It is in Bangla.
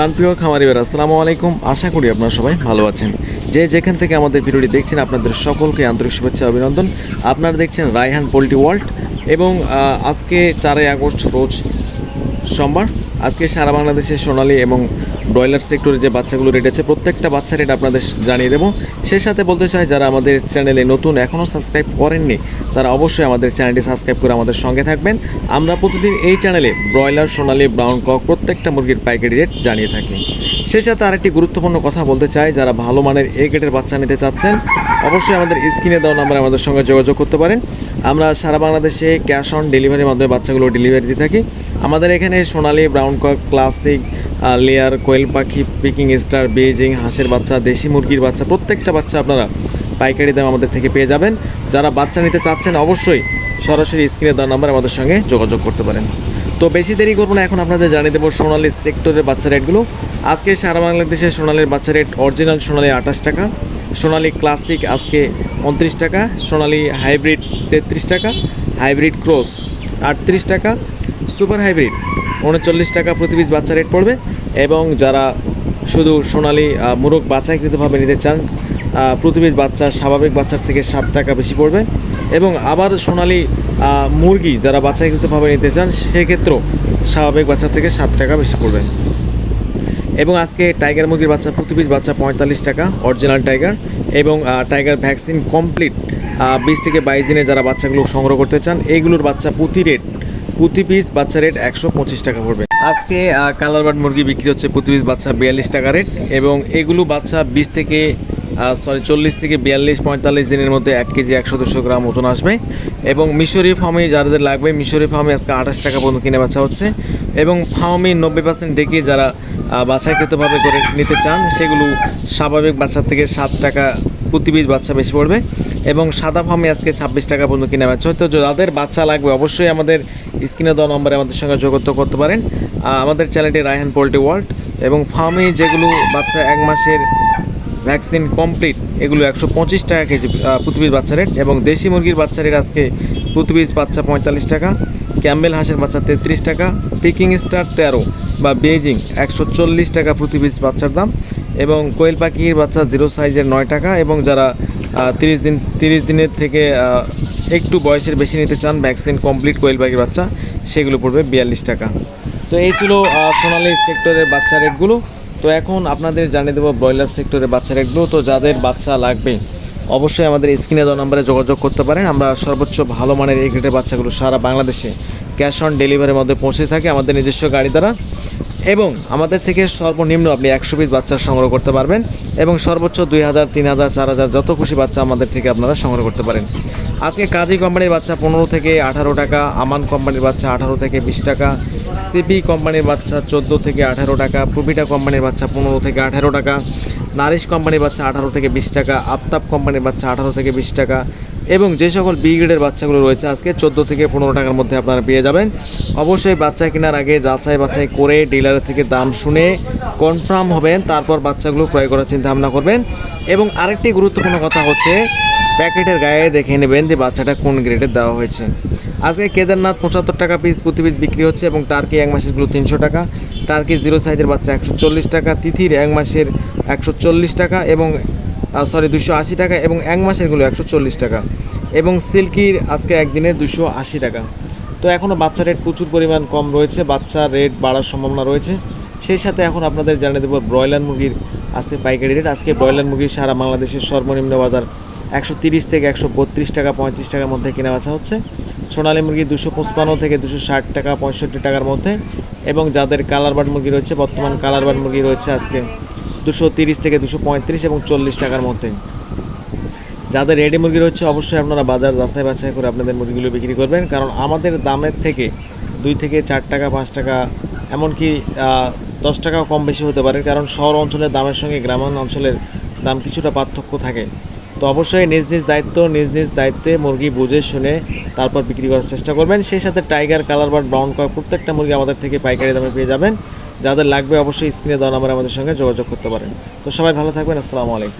প্রাণপ্রিয় খামারিবার, আসসালামু আলাইকুম। আশা করি আপনারা সবাই ভালো আছেন। যে যেখান থেকে আমাদের ভিডিওটি দেখছেন, আপনাদের সকলকে আন্তরিক শুভেচ্ছা, অভিনন্দন। আপনারা দেখছেন রায়হান পোলট্রি ওয়ার্ল্ড এবং আজকে চারই আগস্ট, রোজ সোমবার। আজকে সারা বাংলাদেশে সোনালী এবং ব্রয়লার সেক্টরে যে বাচ্চাগুলো রেট আছে, প্রত্যেকটা বাচ্চা রেট আপনাদের জানিয়ে দেবো। সেই সাথে বলতে চাই, যারা আমাদের চ্যানেলে নতুন এখনও সাবস্ক্রাইব করেননি, তারা অবশ্যই আমাদের চ্যানেলটি সাবস্ক্রাইব করে আমাদের সঙ্গে থাকবেন। আমরা প্রতিদিন এই চ্যানেলে ব্রয়লার, সোনালী ব্রাউন কক প্রত্যেকটা মুরগির পাইকারি রেট জানিয়ে থাকি। সেই সাথে আরেকটি গুরুত্বপূর্ণ কথা বলতে চাই, যারা ভালো মানের এ গ্রেডের বাচ্চা নিতে চাচ্ছেন অবশ্যই আমাদের স্ক্রিনে দেওয়া নাম্বারে আমাদের সঙ্গে যোগাযোগ করতে পারেন। আমরা সারা বাংলাদেশে ক্যাশ অন ডেলিভারির মাধ্যমে বাচ্চাগুলো ডেলিভারি দিয়ে থাকি। আমাদের এখানে সোনালি brown cock classic layer quail পাখি পিকিং স্টার বেজিং হাঁসের বাচ্চা, দেশি মুরগির বাচ্চা, প্রত্যেকটা বাচ্চা আপনারা পাইকারি দাম আমাদের থেকে পেয়ে যাবেন। যারা বাচ্চা নিতে চাচ্ছেন, অবশ্যই সরাসরি স্ক্রিনে দেওয়া নাম্বার আমাদের সঙ্গে যোগাযোগ করতে পারেন। তো বেশি দেরি করব না এখন আপনাদের জানিয়ে দেবো সোনালী সেক্টরের বাচ্চা রেটগুলো। আজকে সারা বাংলাদেশে সোনালির বাচ্চা রেট অরিজিনাল সোনালি আঠাশ টাকা সোনালি ক্লাসিক আজকে উনত্রিশ টাকা সোনালি হাইব্রিড তেত্রিশ টাকা হাইব্রিড ক্রস আটত্রিশ টাকা সুপার হাইব্রিড উনচল্লিশ টাকা প্রতি পিস বাচ্চা রেট পড়বে এবং যারা শুধু সোনালি মুরগ বাছাইকৃতভাবে নিতে চান আহ, প্রতি পিস বাচ্চা স্বাভাবিক বাচ্চার থেকে সাত টাকা বেশি পড়বে এবং আবার সোনালি মুরগি যারা বাছাইকৃতভাবে নিতে চান, সেক্ষেত্রেও স্বাভাবিক বাচ্চার থেকে সাত টাকা বেশি পড়বে। এবং আজকে টাইগার মুরগির বাচ্চা, প্রতি পিস বাচ্চা পঁয়তাল্লিশ টাকা অরিজিনাল টাইগার এবং টাইগার ভ্যাকসিন কমপ্লিট বিশ থেকে বাইশ দিনে যারা বাচ্চাগুলো সংগ্রহ করতে চান এইগুলোর বাচ্চা প্রতি রেট প্রতি পিস বাচ্চা রেট একশো পঁচিশ টাকা পড়বে। আজকে কালার বার্ড মুরগি বিক্রি হচ্ছে প্রতি পিস বাচ্চা বিয়াল্লিশ টাকা রেট এবং এগুলো বাচ্চা বিশ থেকে সরি চল্লিশ থেকে বিয়াল্লিশ, পঁয়তাল্লিশ দিনের মধ্যে এক কেজি একশো দুশো গ্রাম ওজন আসবে। এবং মিশরি ফার্মে যাদের লাগবে মিশরি ফার্মে আজকে আঠাশ টাকা পর্যন্ত কিনে বাচ্চা হচ্ছে। এবং ফার্মে নব্বই পার্সেন্ট ডেকে যারা বাছাইকৃতভাবে করে নিতে চান, সেগুলো স্বাভাবিক বাচ্চার থেকে সাত টাকা প্রতি পিস বাচ্চা বেশি পড়বে। এবং সাদা ফার্মে আজকে ছাব্বিশ টাকা পর্যন্ত কিনে বাচ্চা হয়তো যাদের বাচ্চা লাগবে, অবশ্যই আমাদের স্ক্রিনে দেওয়া নম্বরে আমাদের সঙ্গে যোগাযোগ করতে পারেন। আমাদের চ্যানেলটি রায়হান পোল্ট্রি ওয়ার্ল্ড। এবং ফার্মে যেগুলো বাচ্চা এক মাসের ভ্যাকসিন কমপ্লিট এগুলো একশো পঁচিশ টাকা কেজি আহ, বাচ্চা রেট। এবং দেশি মুরগির বাচ্চা রেট আজকে প্রতি বাচ্চা পঁয়তাল্লিশ টাকা ক্যাম্বেল হাঁসের বাচ্চা তেত্রিশ টাকা পিকিং স্টার তেরো বা বেজিং একশো চল্লিশ টাকা প্রতি বাচ্চার দাম। এবং কোয়েল পাখির বাচ্চা জিরো সাইজের নয় টাকা এবং যারা তিরিশ দিন তিরিশ দিনের থেকে একটু বয়সের বেশি নিতে চান ভ্যাকসিন কমপ্লিট কোয়েল পাখির বাচ্চা সেগুলো পড়বে বিয়াল্লিশ টাকা। তো এই ছিল সোনালী সেক্টরের বাচ্চা রেটগুলো। তো এখন আপনাদের জানিয়ে দেবো ব্রয়লার সেক্টরের বাচ্চা রেটগুলো তো যাদের বাচ্চা লাগবে, অবশ্যই আমাদের স্ক্রিনে দেওয়া নম্বরে যোগাযোগ করতে পারেন। আমরা সর্বোচ্চ ভালো মানের এই গ্রেডের বাচ্চাগুলো সারা বাংলাদেশে ক্যাশ অন ডেলিভারির মধ্যে পৌঁছে থাকি আমাদের নিজস্ব গাড়ি দ্বারা। এবং আমাদের থেকে সর্বনিম্ন আপনি একশো পিস বাচ্চা সংগ্রহ করতে পারবেন এবং সর্বোচ্চ দুই হাজার, তিন হাজার, চার হাজার যত খুশি বাচ্চা আমাদের থেকে আপনারা সংগ্রহ করতে পারেন। আজকে কাজী কোম্পানির বাচ্চা পনেরো থেকে আঠারো টাকা, আমান কোম্পানির বাচ্চা আঠারো থেকে বিশ টাকা সিপি কোম্পানির বাচ্চা চোদ্দ থেকে আঠারো টাকা প্রবিটা কোম্পানির বাচ্চা পনেরো থেকে আঠারো টাকা, নারিশ কোম্পানির বাচ্চা আঠারো থেকে বিশ টাকা, আফতাব কোম্পানির বাচ্চা আঠারো থেকে বিশ টাকা এবং যে সকল বি গ্রেডের বাচ্চাগুলো রয়েছে আজকে চোদ্দ থেকে পনেরো টাকার মধ্যে আপনারা পেয়ে যাবেন। অবশ্যই বাচ্চা কেনার আগে যাচাই বাছাই করে ডিলারের থেকে দাম শুনে কনফার্ম হবেন, তারপর বাচ্চাগুলো ক্রয় করার চিন্তা ভাবনা করবেন। এবং আরেকটি গুরুত্বপূর্ণ কথা হচ্ছে প্যাকেটের গায়ে দেখে নেবেন যে বাচ্চাটা কোন গ্রেডের দেওয়া হয়েছে। আজকে কেদারনাথ পঁচাত্তর টাকা পিস প্রতি পিস বিক্রি হচ্ছে এবং টার্কি এক মাসেরগুলো তিনশো টাকা টার্কি জিরো সাইজের বাচ্চা একশো চল্লিশ টাকা, তিথির এক মাসের একশো চল্লিশ টাকা এবং সরি দুশো আশি টাকা এবং এক মাসেরগুলো একশো চল্লিশ টাকা। এবং সিল্কির আজকে একদিনের দুশো আশি টাকা। তো এখনও বাচ্চা রেট প্রচুর পরিমাণ কম রয়েছে, বাচ্চা রেট বাড়ার সম্ভাবনা রয়েছে। সেই সাথে এখন আপনাদের জানিয়ে দেবো ব্রয়লার মুরগির আজকে পাইকারি রেট আজকে ব্রয়লার মুরগি সারা বাংলাদেশের সর্বনিম্ন বাজার একশো তিরিশ থেকে একশো বত্রিশ টাকা, পঁয়ত্রিশ টাকার মধ্যে কেনা বেচা হচ্ছে। সোনালী মুরগি দুশো পঁচপান্ন থেকে দুশো ষাট টাকা, পঁয়ষট্টি টাকার মধ্যে। এবং যাদের কালার বার্ড মুরগি রয়েছে, বর্তমান কালার বার্ড মুরগি রয়েছে আজকে দুশো তিরিশ থেকে দুশো পঁয়ত্রিশ এবং চল্লিশ টাকার মধ্যে। যাদের রেডি মুরগি রয়েছে, অবশ্যই আপনারা বাজার যাচাই বাছাই করে আপনাদের মুরগিগুলো বিক্রি করবেন। কারণ আমাদের দামের থেকে দুই থেকে চার টাকা, পাঁচ টাকা, এমনকি দশ টাকাও কম বেশি হতে পারে, কারণ শহর অঞ্চলের দামের সঙ্গে গ্রামীণ অঞ্চলের দাম কিছুটা পার্থক্য থাকে। তো অবশ্যই নিজ নিজ দায়িত্ব, নিজ নিজ দায়িত্বে মুরগি বুঝে শুনে তারপর বিক্রি করার চেষ্টা করবেন। সেই সাথে টাইগার কালার বা ব্রাউন কালার প্রত্যেকটা মুরগি আমাদের থেকে পাইকারি দামে পেয়ে যাবেন। যাদের লাগবে অবশ্যই স্ক্রিনে দেওয়া নাম্বারে আমাদের সঙ্গে যোগাযোগ করতে পারেন। তো সবাই ভালো থাকবেন, আসসালামু আলাইকুম।